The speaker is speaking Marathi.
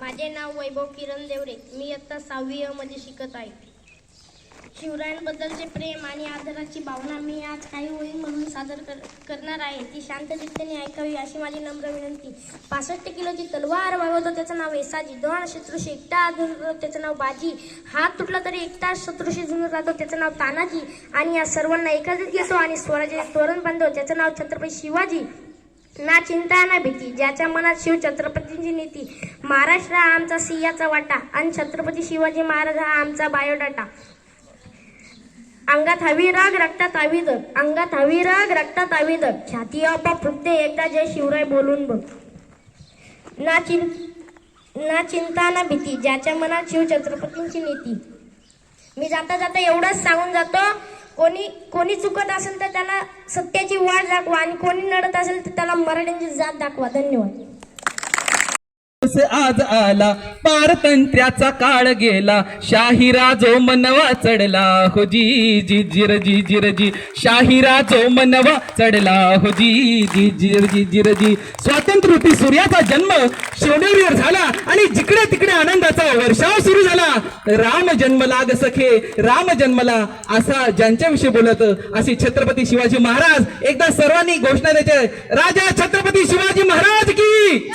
माझे नाव वैभव किरण देवरे. मी आत्ता सहावी मध्ये शिकत आहे. शिवरायांबद्दलचे प्रेम आणि आदराची भावना मी आज काही होईल म्हणून सादर कर करणार आहे. ती शांत चित्ताने ऐकावी अशी माझी नम्र विनंती. पासष्ट किलोची तलवार वागवतो त्याचं नाव एसाजी. दोन शत्रूशी एकटा अजून त्याचं नाव बाजी. हात तुटला तरी एकटा शत्रूशी जुनून राहतो त्याचं नाव तानाजी. आणि या सर्वांना एकत्रित घेतो आणि स्वराज्य तोरण बांधतो त्याचं नाव छत्रपती शिवाजी. ना चिंता ना भीती. ज्याच्या मनात शिव छत्रपतींची नीती महाराष्ट्र हा आमचा सिंहाचा वाटा आणि छत्रपती शिवाजी महाराज हा आमचा बायोडाटा. अंगात हवी राग रक्तात हवी दग. अंगात हवी राग रक्तात हवी दग. छाती अपा फुटते. एकदा जय शिवराय बोलून बघ. ना चिं ना चिंता ना भीती. ज्याच्या मनात शिव छत्रपतींची नीती. मी जाता जाता एवढंच सांगून जातो. कोणी कोणी चुकत असेल तर त्याला सत्याची वाट दाखवा आणि कोणी नडत असेल तर त्याला मराठ्यांची जात दाखवा. धन्यवाद. दिवस आज आला. पारतंत्र्याचा काळ गेला. शाहिरा जो मनवा चढला. हो जी जी जिर जी जिर जी. शाहिरा जो मनवा चढला. हो जी जी जिर जी जिर जी. स्वातंत्र्यरूपी सूर्याचा जन्म सोनेरीवर झाला. आणि जिकडे तिकडे आनंदाचा वर्षाव सुरू झाला. राम जन्मला ग सखे राम जन्मला असा ज्यांच्याविषयी बोलत असे छत्रपती शिवाजी महाराज. एकदा सर्वांनी घोषणा द्यायचे राजा छत्रपती शिवाजी महाराज की राजा छत्रपती शिवाजी महाराज की